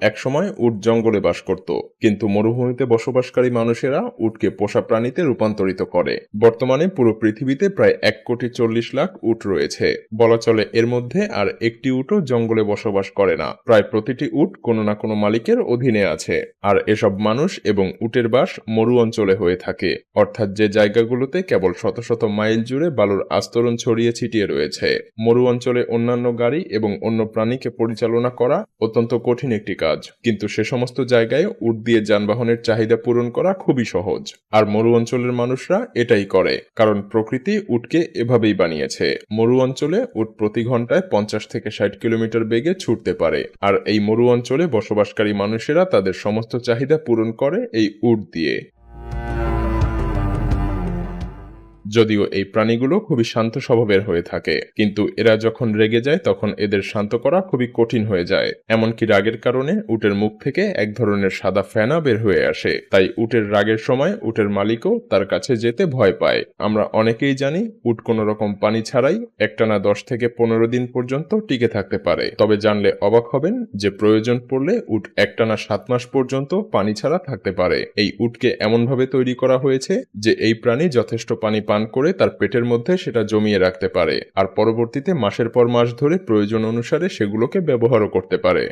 একসময় উট জঙ্গলে বাস করত, কিন্তু মরুভূমিতে বসবাসকারী মানুষেরা উটকে পোষা প্রাণীতে রূপান্তরিত করে। বর্তমানে পুরো পৃথিবীতে প্রায় এক কোটি চল্লিশ লাখ উট রয়েছে। বলা চলে এর মধ্যে আর একটি উটও জঙ্গলে বসবাস করে না। প্রায় প্রতিটি উট কোনো না কোনো মালিকের অধীনে আছে। আর এসব মানুষ এবং উটের বাস মরু অঞ্চলে হয়ে থাকে। অর্থাৎ যে জায়গাগুলোতে কেবল শত শত মাইল জুড়ে বালুর আস্তরণ ছড়িয়ে ছিটিয়ে রয়েছে। মরু অঞ্চলে অন্যান্য গাড়ি এবং অন্য প্রাণীকে পরিচালনা করা অত্যন্ত কঠিন একটি কাজ। কিন্তু সে সমস্ত জায়গায় উট দিয়ে যানবাহনের চাহিদা পূরণ করা খুবই সহজ। আর মরু অঞ্চলের মানুষরা এটাই করে, কারণ প্রকৃতি উটকে এভাবেই বানিয়েছে। মরু অঞ্চলে উট প্রতি ঘন্টায় পঞ্চাশ থেকে ষাট কিলোমিটার বেগে ছুটতে পারে, আর এই মরু অঞ্চলে বসবাসকারী মানুষেরা তাদের সমস্ত চাহিদা পূরণ করে এই উট দিয়ে। যদিও এই প্রাণীগুলো খুবই শান্ত স্বভাবের হয়ে থাকে। কিন্তু এরা যখন রেগে যায়, তখন এদের শান্ত করা খুবই কঠিন হয়ে যায়। এমনকি রাগের কারণে উটের মুখ থেকে এক ধরনের সাদা ফেনা বের হয়ে আসে। তাই উটের রাগের সময় উটের মালিকও তার কাছে যেতে ভয় পায়। আমরা অনেকেই জানি, উট কোনো রকম পানি ছাড়াই একটানা দশ থেকে পনেরো দিন পর্যন্ত টিকে থাকতে পারে। তবে জানলে অবাক হবেন যে প্রয়োজন পড়লে উট একটানা সাত মাস পর্যন্ত পানি ছাড়া থাকতে পারে। এই উটকে এমনভাবে তৈরি করা হয়েছে যে এই প্রাণী যথেষ্ট পানি পান করে তার পেটের মধ্যে সেটা জমিয়ে রাখতে পারে। আর পরবর্তীতে মাসের পর মাস ধরে প্রয়োজন অনুসারে সেগুলোকে ব্যবহারও করতে পারে।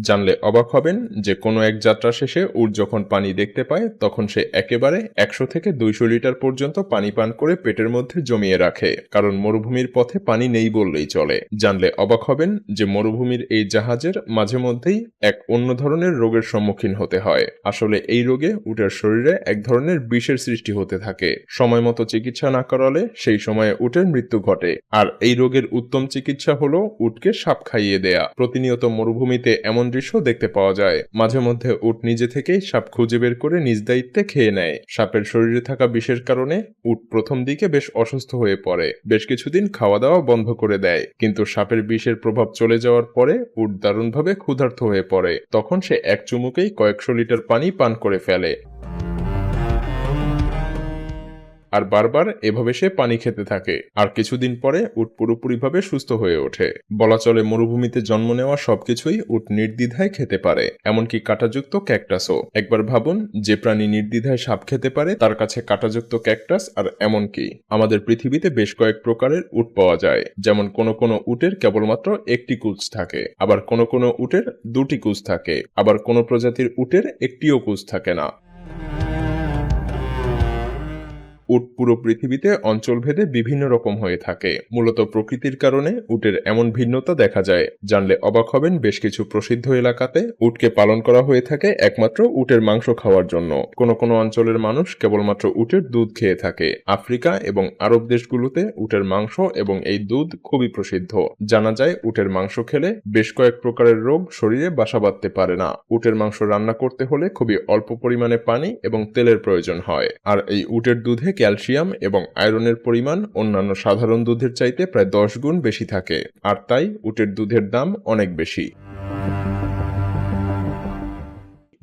জানলে অবাক হবেন যে কোনো এক যাত্রা শেষে উট যখন পানি দেখতে পায়, তখন সে একেবারে একশো থেকে দুইশো লিটার পর্যন্ত পানি পান করে পেটের মধ্যে জমিয়ে রাখে, কারণ মরুভূমির পথে পানি নেই বললেই চলে। জানলে অবাক হবেন যে মরুভূমির এই জাহাজের মাঝে মধ্যেই এক অন্য ধরনের রোগের সম্মুখীন হতে হয়। আসলে এই রোগে উটের শরীরে এক ধরনের বিষের সৃষ্টি হতে থাকে। সময় মতো চিকিৎসা না করালে সেই সময়ে উটের মৃত্যু ঘটে। আর এই রোগের উত্তম চিকিৎসা হলো উটকে সাপ খাইয়ে দেয়া। প্রতিনিয়ত মরুভূমিতে এমন দৃশ্য দেখতে পাওয়া যায়। মাঝে মধ্যে উট নিজে থেকেই সাপ খুঁজে বের করে নিজ দায়িত্বে খেয়ে নেয়। সাপের শরীরে থাকা বিষের কারণে উট প্রথম দিকে বেশ অসুস্থ হয়ে পড়ে। বেশ কিছুদিন খাওয়া দাওয়া বন্ধ করে দেয়। কিন্তু সাপের বিষের প্রভাব চলে যাওয়ার পরে উট দারুণভাবে ক্ষুধার্ত হয়ে পড়ে। তখন সে এক চুমুকেই কয়েকশো লিটার পানি পান করে ফেলে। আর বারবার এভাবে সে পানি খেতে থাকে। আর কিছুদিন পরে উট পুরোপুরিভাবে সুস্থ হয়ে ওঠে। বলা চলে মরুভূমিতে জন্ম নেওয়া সবকিছুই উট নির্দ্বিধায় খেতে পারে, এমনকি কাঁটাযুক্ত ক্যাকটাসও। একবার ভাবুন, যে প্রাণী নির্দ্বিধায় সাপ খেতে পারে, তার কাছে কাঁটাযুক্ত ক্যাকটাস আর এমনকি আমাদের পৃথিবীতে বেশ কয়েক প্রকারের উট পাওয়া যায়। যেমন কোনো কোনো উটের কেবলমাত্র একটি কুচ থাকে, আবার কোনো কোনো উটের দুটি কুচ থাকে, আবার কোনো প্রজাতির উটের একটিও কুচ থাকে না। উট পুরো পৃথিবীতে অঞ্চলভেদে বিভিন্ন রকম হয়ে থাকে। মূলত প্রকৃতির কারণে উটের এমন ভিন্নতা দেখা যায়। জানলে অবাক হবেন বেশ কিছু প্রসিদ্ধ এলাকাতে উটকে পালন করা হয়ে থাকে একমাত্র উটের মাংস খাওয়ার জন্য। কোনো কোনো অঞ্চলের মানুষ কেবলমাত্র উটের দুধ খেয়ে থাকে। আফ্রিকা এবং আরব দেশগুলোতে উটের মাংস এবং এই দুধ খুবই প্রসিদ্ধ। জানা যায় উটের মাংস খেলে বেশ কয়েক প্রকারের রোগ শরীরে বাসা বাঁধতে পারে না। উটের মাংস রান্না করতে হলে খুবই অল্প পরিমাণে পানি এবং তেলের প্রয়োজন হয়। আর এই উটের দুধে ক্যালসিয়াম এবং আয়রনের পরিমাণ অন্যান্য সাধারণ দুধের চাইতে প্রায় দশ গুণ বেশি থাকে। আর তাই উটের দুধের দাম অনেক বেশি।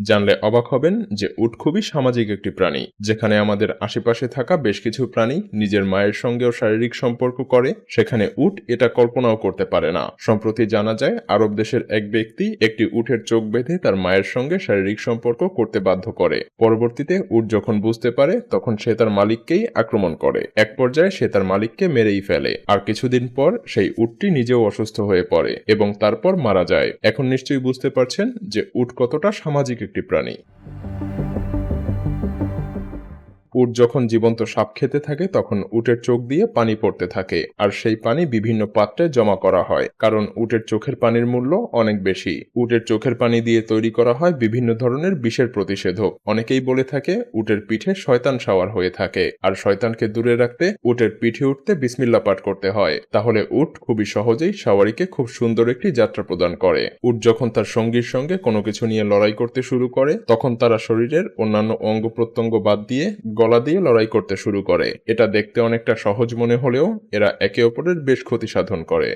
জানলে অবাক হবেন যে উট খুবই সামাজিক একটি প্রাণী, যেখানে আমাদের আশেপাশে থাকা বেশ কিছু প্রাণী নিজের মায়ের সঙ্গেও শারীরিক সম্পর্ক করে, সেখানে উট এটা কল্পনাও করতে পারে না। সম্প্রতি জানা যায়, আরব দেশের এক ব্যক্তি একটি উটের চোখ বেঁধে তার মায়ের সঙ্গে শারীরিক সম্পর্ক করতে বাধ্য করে। পরবর্তীতে উট যখন বুঝতে পারে, তখন সে তার মালিককেই আক্রমণ করে। এক পর্যায়ে সে তার মালিককে মেরেই ফেলে। আর কিছুদিন পর সেই উটটি নিজেও অসুস্থ হয়ে পড়ে এবং তারপর মারা যায়। এখন নিশ্চয়ই বুঝতে পারছেন যে উট কতটা সামাজিক একটি প্রাণী। উট যখন জীবন্ত সাপ খেতে থাকে, তখন উটের চোখ দিয়ে পানি পড়তে থাকে। আর সেই পানি বিভিন্ন পাত্রে জমা করা হয়, কারণ উটের চোখের পানির মূল্য অনেক বেশি। উটের চোখের পানি দিয়ে তৈরি করা হয় বিভিন্ন ধরনের বিষের প্রতিষেধক। অনেকেই বলে থাকে, উটের পিঠে শয়তান সাওয়ার হয়ে থাকে। আর শয়তানকে দূরে রাখতে উটের পিঠে উঠতে বিসমিল্লা পাঠ করতে হয়। তাহলে উট খুবই সহজেই সাওয়ারিকে খুব সুন্দর একটি যাত্রা প্রদান করে। উট যখন তার সঙ্গীর সঙ্গে কোনো কিছু নিয়ে লড়াই করতে শুরু করে, তখন তারা শরীরের অন্যান্য অঙ্গ প্রত্যঙ্গ বাদ দিয়ে গলা দিয়ে লড়াই করতে শুরু করে। এটা দেখতে অনেকটা সহজ মনে হলেও এরা একে অপরের বেশ ক্ষতি সাধন করে।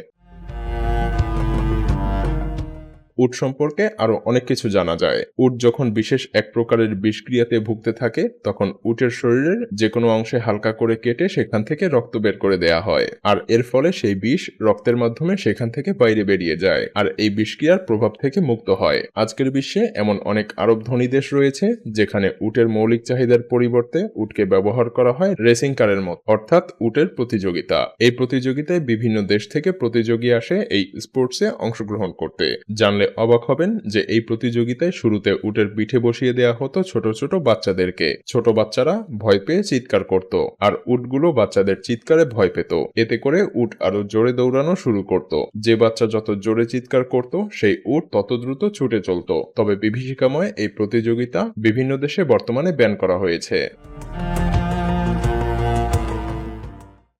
উট সম্পর্কে আরও অনেক কিছু জানা যায়। উট যখন বিশেষ এক প্রকারের বিষক্রিয়াতে ভুগতে থাকে, তখন উটের শরীরের যে কোনো অংশে হালকা করে কেটে সেখান থেকে রক্ত বের করে দেয়া হয়। আর এর ফলে সেই বিষ রক্তের মাধ্যমে সেখান থেকে বাইরে বেরিয়ে যায়। আর এই বিষক্রিয়ার প্রভাব থেকে মুক্ত হয়। আজকের বিশ্বে এমন অনেক আরব ধনী দেশ রয়েছে, যেখানে উটের মৌলিক চাহিদার পরিবর্তে উটকে ব্যবহার করা হয় রেসিং কারের মতো, অর্থাৎ উটের প্রতিযোগিতা। এই প্রতিযোগিতায় বিভিন্ন দেশ থেকে প্রতিযোগী আসে এই স্পোর্টসে অংশগ্রহণ করতে। জানলে অবাক হবেন যে এই প্রতিযোগিতায় শুরুতে উটের পিঠে বসিয়ে দেওয়া হতো ছোট ছোট বাচ্চাদেরকে। ছোট বাচ্চারা ভয় পেয়ে চিৎকার করত আর উটগুলো বাচ্চাদের চিৎকারে ভয় পেত। এতে করে উট আরও জোরে দৌড়ানো শুরু করত। যে বাচ্চা যত জোরে চিৎকার করত, সেই উট তত দ্রুত ছুটে চলত। তবে বিভীষিকাময় এই প্রতিযোগিতা বিভিন্ন দেশে বর্তমানে ব্যান করা হয়েছে।